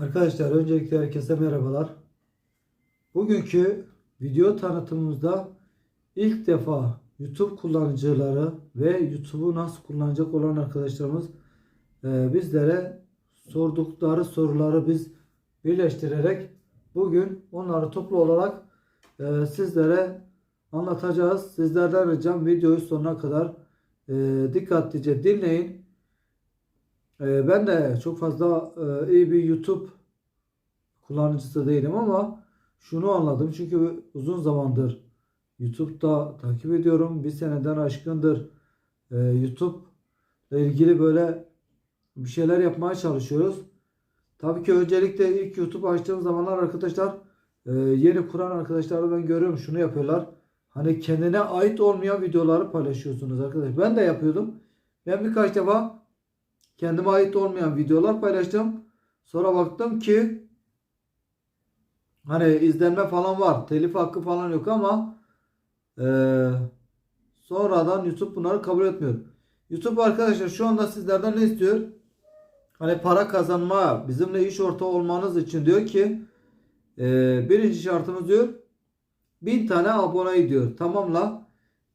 Arkadaşlar öncelikle herkese merhabalar. Bugünkü video tanıtımımızda ilk defa YouTube kullanıcıları ve YouTube'u nasıl kullanacak olan arkadaşlarımız e, bizlere sordukları soruları biz birleştirerek bugün onları toplu olarak e, sizlere anlatacağız. Sizlerden ricam videoyu sonuna kadar e, dikkatlice dinleyin. Ee, Ben de çok fazla e, iyi bir YouTube kullanıcısı değilim ama şunu anladım. Çünkü uzun zamandır YouTube'da takip ediyorum. Bir seneden aşkındır e, YouTube ile ilgili böyle bir şeyler yapmaya çalışıyoruz. Tabii ki öncelikle ilk YouTube açtığım zamanlar arkadaşlar e, yeni kuran arkadaşları ben görüyorum şunu yapıyorlar. Hani kendine ait olmayan videoları paylaşıyorsunuz arkadaşlar. Ben de yapıyordum. Ben birkaç defa kendime ait olmayan videolar paylaştım. Sonra baktım ki hani izlenme falan var. Telif hakkı falan yok ama eee, sonradan YouTube bunları kabul etmiyor. YouTube arkadaşlar şu anda sizlerden ne istiyor? Hani para kazanma, bizimle iş ortağı olmanız için diyor ki eee, birinci şartımız diyor 1000 tane aboneyi diyor. Tamamla.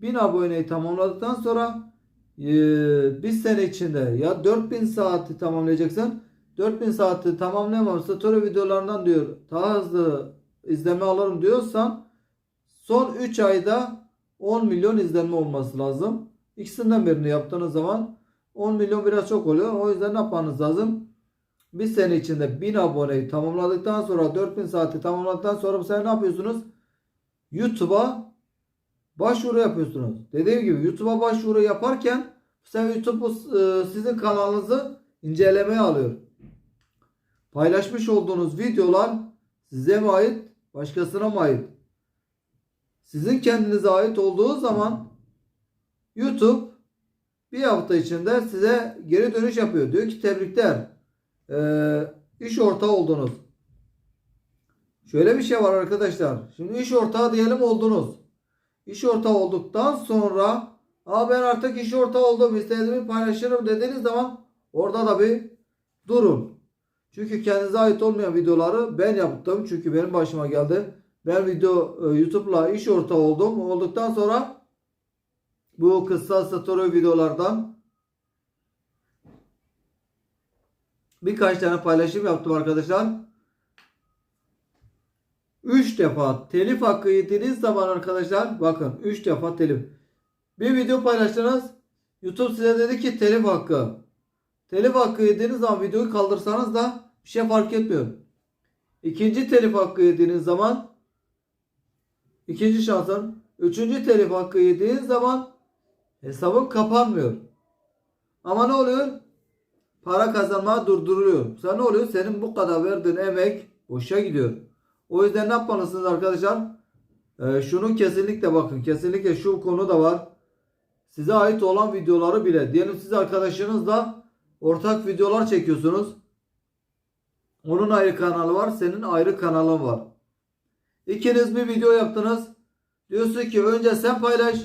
1000 aboneyi tamamladıktan sonra bir sene içinde ya 4000 saati tamamlayacaksın. 4000 saati tamamlayamam. Story videolarından diyor daha hızlı izleme alırım diyorsan son 3 ayda 10 milyon izlenme olması lazım. İkisinden birini yaptığınız zaman 10 milyon biraz çok oluyor. O yüzden ne yapmanız lazım? Bir sene içinde 1000 aboneyi tamamladıktan sonra 4000 saati tamamladıktan sonra bu sefer ne yapıyorsunuz? YouTube'a başvuru yapıyorsunuz. Dediğim gibi YouTube'a başvuru yaparken sen YouTube e, sizin kanalınızı incelemeye alıyor. Paylaşmış olduğunuz videolar size mi ait, başkasına mı ait? Sizin kendinize ait olduğu zaman YouTube bir hafta içinde size geri dönüş yapıyor. Diyor ki tebrikler. Ee, iş ortağı oldunuz. Şöyle bir şey var arkadaşlar. Şimdi iş ortağı diyelim oldunuz. İş ortağı olduktan sonra Aa ben artık iş ortağı oldum istediğimi paylaşırım dediğiniz zaman orada da bir durun. Çünkü kendinize ait olmayan videoları ben yaptım. Çünkü benim başıma geldi. Ben video e, YouTube'la iş ortağı oldum. Olduktan sonra bu kısa story videolardan birkaç tane paylaşım yaptım arkadaşlar. 3 defa telif hakkı yediğiniz zaman arkadaşlar bakın 3 defa telif. Bir video paylaştınız. YouTube size dedi ki telif hakkı. Telif hakkı yediğiniz zaman videoyu kaldırsanız da bir şey fark etmiyor. İkinci telif hakkı yediğiniz zaman ikinci şansın üçüncü telif hakkı yediğiniz zaman hesabın kapanmıyor. Ama ne oluyor? Para kazanmaya durduruyor. Sen ne oluyor? Senin bu kadar verdiğin emek boşa gidiyor. O yüzden ne yapmalısınız arkadaşlar? Ee, şunu kesinlikle bakın. Kesinlikle şu konu da var. Size ait olan videoları bile. Diyelim siz arkadaşınızla ortak videolar çekiyorsunuz. Onun ayrı kanalı var. Senin ayrı kanalın var. İkiniz bir video yaptınız. Diyorsun ki önce sen paylaş.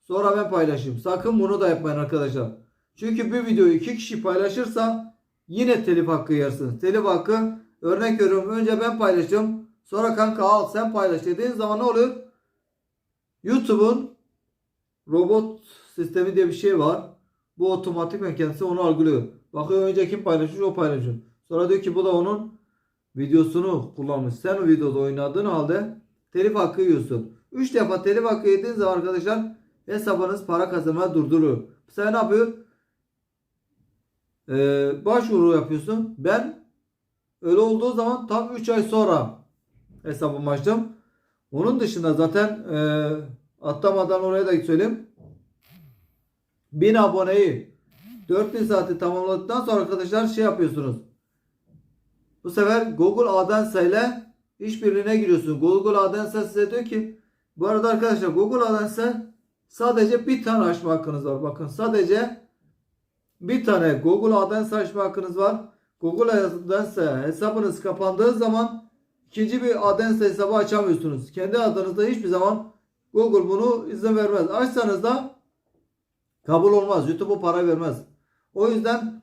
Sonra ben paylaşayım. Sakın bunu da yapmayın arkadaşlar. Çünkü bir videoyu iki kişi paylaşırsa yine telif hakkı yersiniz. Telif hakkı örnek veriyorum. Önce ben paylaştım. Sonra kanka al sen paylaş dediğin zaman ne oluyor? YouTube'un robot sistemi diye bir şey var. Bu otomatik kendisi onu algılıyor. Bakıyor önce kim paylaşmış o paylaşıyor. Sonra diyor ki bu da onun videosunu kullanmış. Sen o videoda oynadığın halde telif hakkı yiyorsun. 3 defa telif hakkı yediğiniz zaman arkadaşlar hesabınız para kazanmaya durduruyor. Sen ne yapıyor? Ee, başvuru yapıyorsun. Ben öyle olduğu zaman tam 3 ay sonra hesabımı açtım. Onun dışında zaten e, atlamadan oraya da söyleyeyim. 1000 aboneyi 4000 saati tamamladıktan sonra arkadaşlar şey yapıyorsunuz. Bu sefer Google AdSense ile işbirliğine giriyorsun. Google AdSense size diyor ki bu arada arkadaşlar Google AdSense sadece bir tane açma hakkınız var. Bakın sadece bir tane Google AdSense açma hakkınız var. Google AdSense hesabınız kapandığı zaman ikinci bir AdSense hesabı açamıyorsunuz. Kendi adınızda hiçbir zaman Google bunu izin vermez. Açsanız da kabul olmaz. YouTube o para vermez. O yüzden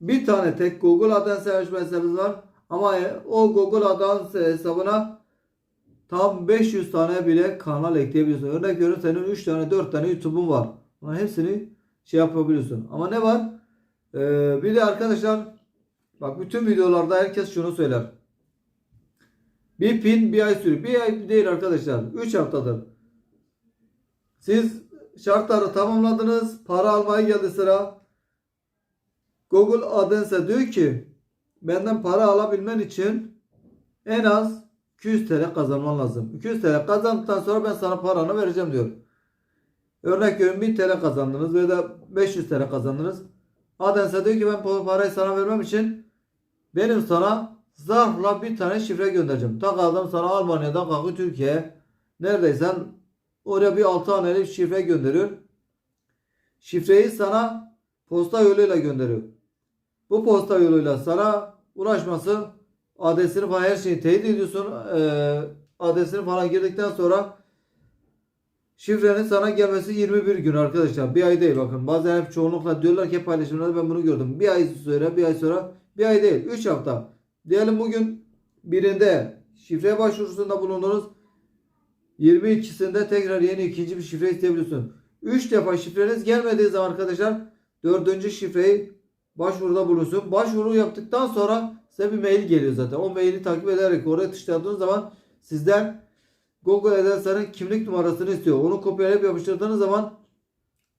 bir tane tek Google AdSense açma hesabınız var. Ama o Google Adans hesabına tam 500 tane bile kanal ekleyebiliyorsun. Örnek veriyorum senin 3 tane 4 tane YouTube'un var. Bunların hepsini şey yapabiliyorsun. Ama ne var? Ee, bir de arkadaşlar bak bütün videolarda herkes şunu söyler. Bir pin bir ay sürüyor. Bir ay değil arkadaşlar. 3 haftadır. Siz şartları tamamladınız. Para almaya geldi sıra. Google AdSense diyor ki benden para alabilmen için en az 200 TL kazanman lazım. 200 TL kazandıktan sonra ben sana paranı vereceğim diyor. Örnek veriyorum 1000 TL kazandınız veya da 500 TL kazandınız. AdSense diyor ki ben parayı sana vermem için benim sana zarfla bir tane şifre göndereceğim. Tak adam sana Almanya'dan kalkıyor Türkiye'ye. Neredeysen oraya bir 6 haneli şifre gönderiyor. Şifreyi sana posta yoluyla gönderiyor. Bu posta yoluyla sana ulaşması adresini falan her şeyi teyit ediyorsun. Ee, adresini falan girdikten sonra şifrenin sana gelmesi 21 gün arkadaşlar. Bir ay değil bakın. Bazen hep çoğunlukla diyorlar ki paylaşımlarda ben bunu gördüm. Bir ay sonra bir ay sonra bir ay değil. 3 hafta. Diyelim bugün birinde şifre başvurusunda bulundunuz. 22'sinde tekrar yeni ikinci bir şifre isteyebiliyorsun. 3 defa şifreniz gelmediği zaman arkadaşlar dördüncü şifreyi başvuruda bulunsun. Başvuru yaptıktan sonra size bir mail geliyor zaten. O maili takip ederek oraya tıkladığınız zaman sizden Google AdSense'nin kimlik numarasını istiyor. Onu kopyalayıp yapıştırdığınız zaman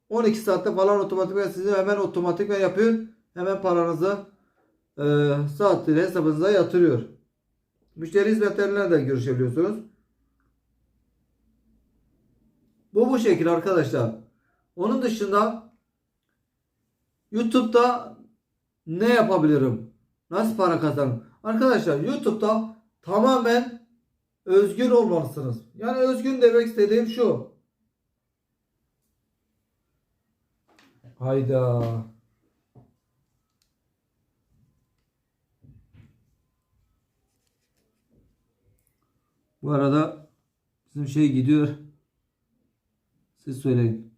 12 saatte falan otomatikman sizi hemen otomatikman yapıyor. Hemen paranızı e, saatleri hesabınıza yatırıyor. Müşteri hizmetleriyle de görüşebiliyorsunuz. Bu bu şekilde arkadaşlar. Onun dışında YouTube'da ne yapabilirim? Nasıl para kazanırım? Arkadaşlar YouTube'da tamamen özgür olmalısınız. Yani özgün demek istediğim şu. Hayda. Bu arada bizim şey gidiyor. Siz söyleyin.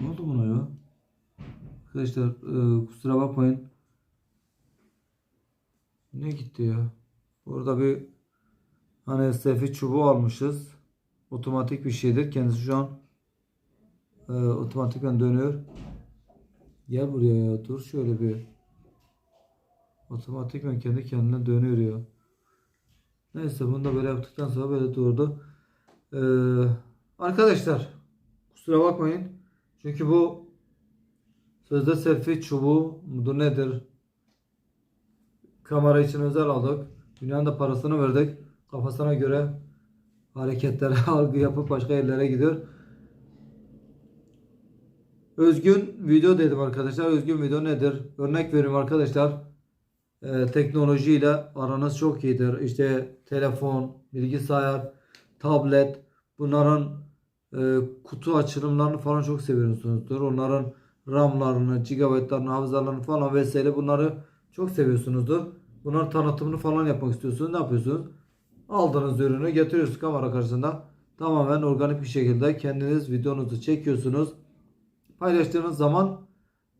Ne oldu buna ya? Arkadaşlar e, kusura bakmayın. Ne gitti ya? Burada bir hani selfie çubuğu almışız. Otomatik bir şeydir. Kendisi şu an e, otomatikten dönüyor. Gel buraya ya. Dur şöyle bir. Otomatikten kendi kendine dönüyor. Neyse bunu da böyle yaptıktan sonra böyle durdu. Ee, arkadaşlar kusura bakmayın. Çünkü bu sözde selfie çubuğu mudur nedir? Kamera için özel aldık. Dünyanın da parasını verdik. Kafasına göre hareketlere algı yapıp başka yerlere gidiyor. Özgün video dedim arkadaşlar. Özgün video nedir? Örnek vereyim arkadaşlar. Ee, teknolojiyle aranız çok iyidir. İşte telefon, bilgisayar, tablet bunların e, kutu açılımlarını falan çok seviyorsunuzdur. Onların RAM'larını, GB'larını, hafızalarını falan vesaire bunları çok seviyorsunuzdur. Bunların tanıtımını falan yapmak istiyorsunuz. Ne yapıyorsunuz? Aldığınız ürünü getiriyorsunuz kamera karşısında. Tamamen organik bir şekilde kendiniz videonuzu çekiyorsunuz. Paylaştığınız zaman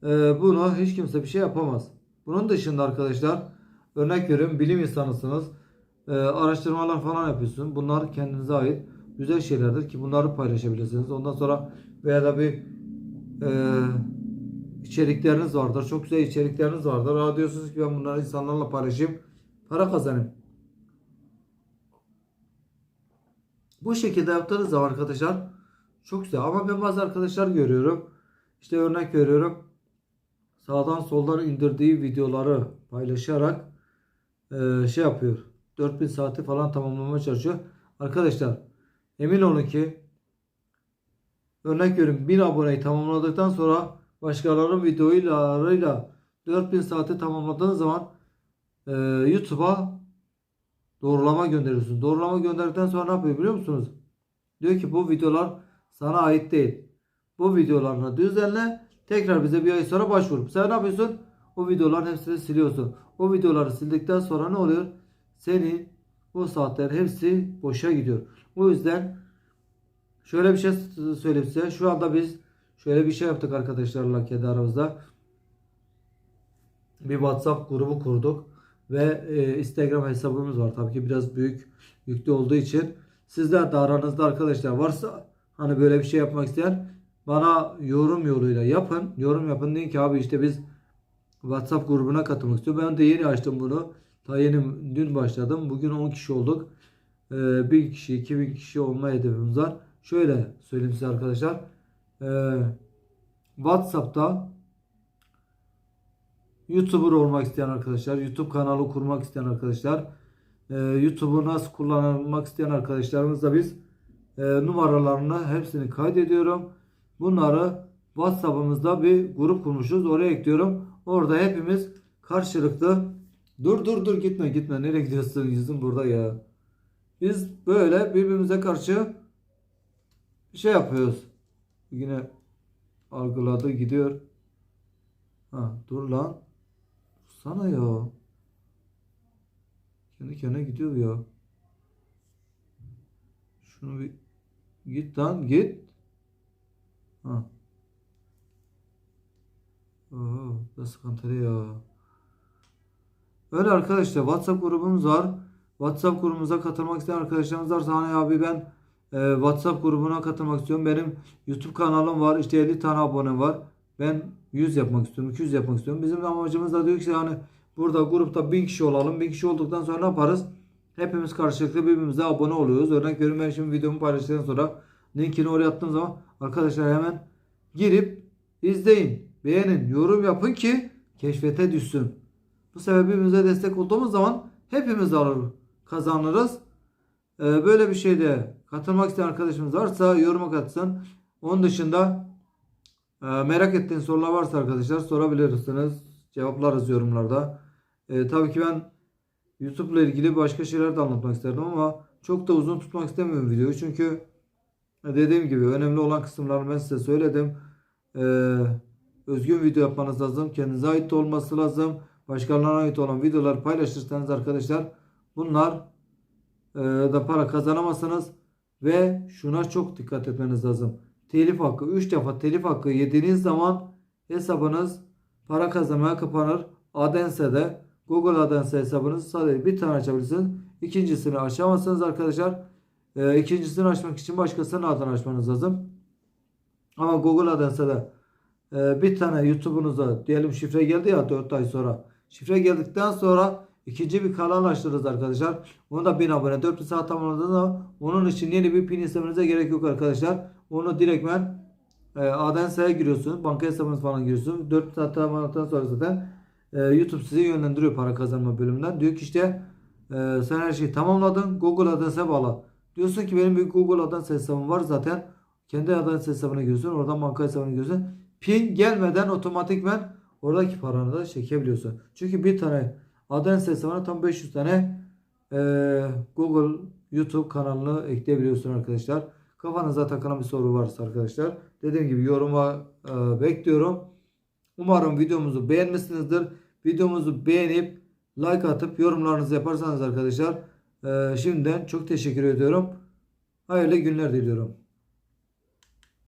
e, bunu hiç kimse bir şey yapamaz. Bunun dışında arkadaşlar örnek veriyorum bilim insanısınız. E, araştırmalar falan yapıyorsunuz. Bunlar kendinize ait güzel şeylerdir ki bunları paylaşabilirsiniz. Ondan sonra veya da bir e, içerikleriniz vardır. Çok güzel içerikleriniz vardır. Aa diyorsunuz ki ben bunları insanlarla paylaşayım. Para kazanayım. Bu şekilde yaptığınız zaman arkadaşlar çok güzel. Ama ben bazı arkadaşlar görüyorum. İşte örnek veriyorum. Sağdan soldan indirdiği videoları paylaşarak e, şey yapıyor. 4000 saati falan tamamlamaya çalışıyor. Arkadaşlar emin olun ki örnek veriyorum 1000 aboneyi tamamladıktan sonra başkalarının videolarıyla 4000 saati tamamladığınız zaman e, YouTube'a doğrulama gönderiyorsunuz. Doğrulama gönderdikten sonra ne yapıyor biliyor musunuz? Diyor ki bu videolar sana ait değil. Bu videolarını düzenle tekrar bize bir ay sonra başvur. Sen ne yapıyorsun? O videoların hepsini siliyorsun. O videoları sildikten sonra ne oluyor? Senin o saatler hepsi boşa gidiyor. O yüzden şöyle bir şey söyleyeyim size. Şu anda biz şöyle bir şey yaptık arkadaşlarla kendi aramızda. bir WhatsApp grubu kurduk ve e, Instagram hesabımız var. Tabii ki biraz büyük yüklü olduğu için sizler de aranızda arkadaşlar varsa hani böyle bir şey yapmak isteyen bana yorum yoluyla yapın. Yorum yapın deyin ki abi işte biz WhatsApp grubuna katılmak istiyorum. Ben de yeni açtım bunu. Ta yeni dün başladım. Bugün 10 kişi olduk. Ee, 1000 kişi, 2000 kişi olma hedefimiz var. Şöyle söyleyeyim size arkadaşlar. Ee, WhatsApp'ta YouTuber olmak isteyen arkadaşlar, YouTube kanalı kurmak isteyen arkadaşlar, e, YouTube'u nasıl kullanmak isteyen arkadaşlarımızla biz e, numaralarını hepsini kaydediyorum. Bunları WhatsApp'ımızda bir grup kurmuşuz. Oraya ekliyorum. Orada hepimiz karşılıklı dur dur dur gitme gitme nereye gidiyorsun yüzün burada ya. Biz böyle birbirimize karşı şey yapıyoruz. Yine algıladı gidiyor. Ha dur lan. Sana ya. Kendi kendine gidiyor ya. Şunu bir git lan git. Ha. Oo, da sıkıntılı ya. Öyle arkadaşlar WhatsApp grubumuz var. WhatsApp grubumuza katılmak isteyen arkadaşlarımız varsa hani abi ben e, WhatsApp grubuna katılmak istiyorum. Benim YouTube kanalım var. İşte 50 tane abonem var. Ben 100 yapmak istiyorum. 200 yapmak istiyorum. Bizim amacımız da diyor ki yani burada grupta 1000 kişi olalım. 1000 kişi olduktan sonra ne yaparız? Hepimiz karşılıklı birbirimize abone oluyoruz. Örnek veriyorum ben şimdi videomu paylaştıktan sonra linkini oraya attığım zaman arkadaşlar hemen girip izleyin, beğenin, yorum yapın ki keşfete düşsün. Bu sefer birbirimize destek olduğumuz zaman hepimiz alır, kazanırız. Ee, böyle bir şeyde katılmak isteyen arkadaşımız varsa yoruma katsın. Onun dışında e, merak ettiğiniz sorular varsa arkadaşlar sorabilirsiniz. Cevaplarız yorumlarda. E, tabii ki ben YouTube ile ilgili başka şeyler de anlatmak isterdim ama çok da uzun tutmak istemiyorum videoyu. Çünkü dediğim gibi önemli olan kısımlarını ben size söyledim. E, özgün video yapmanız lazım. Kendinize ait olması lazım. Başkalarına ait olan videolar paylaşırsanız arkadaşlar bunlar e, da para kazanamazsınız. Ve şuna çok dikkat etmeniz lazım. Telif hakkı 3 defa telif hakkı yediğiniz zaman hesabınız para kazanmaya kapanır. Adsense'de Google AdSense hesabınızı sadece bir tane açabilirsiniz. İkincisini açamazsınız arkadaşlar. E, ikincisini açmak için başkasının adını açmanız lazım. Ama Google AdSense'de e, bir tane YouTube'unuza diyelim şifre geldi ya 4 ay sonra. Şifre geldikten sonra ikinci bir kanal açtınız arkadaşlar. Onu da 1000 abone 400 saat tamamladınız ama onun için yeni bir pin istemenize gerek yok arkadaşlar. Onu direktmen e, AdSense'ye giriyorsunuz. Banka hesabınız falan giriyorsunuz. 400 saat tamamladıktan sonra zaten e, YouTube sizi yönlendiriyor para kazanma bölümünden. Diyor ki işte e, sen her şeyi tamamladın. Google AdSense'e bağla. Diyorsun ki benim bir Google AdSense hesabım var zaten. Kendi AdSense hesabına giriyorsun. Oradan banka hesabına giriyorsun. Pin gelmeden otomatikmen oradaki paranı da çekebiliyorsun. Çünkü bir tane AdSense hesabına tam 500 tane e, Google YouTube kanalını ekleyebiliyorsun arkadaşlar. Kafanıza takılan bir soru varsa arkadaşlar dediğim gibi yoruma e, bekliyorum. Umarım videomuzu beğenmişsinizdir. Videomuzu beğenip like atıp yorumlarınızı yaparsanız arkadaşlar e, şimdiden çok teşekkür ediyorum. Hayırlı günler diliyorum.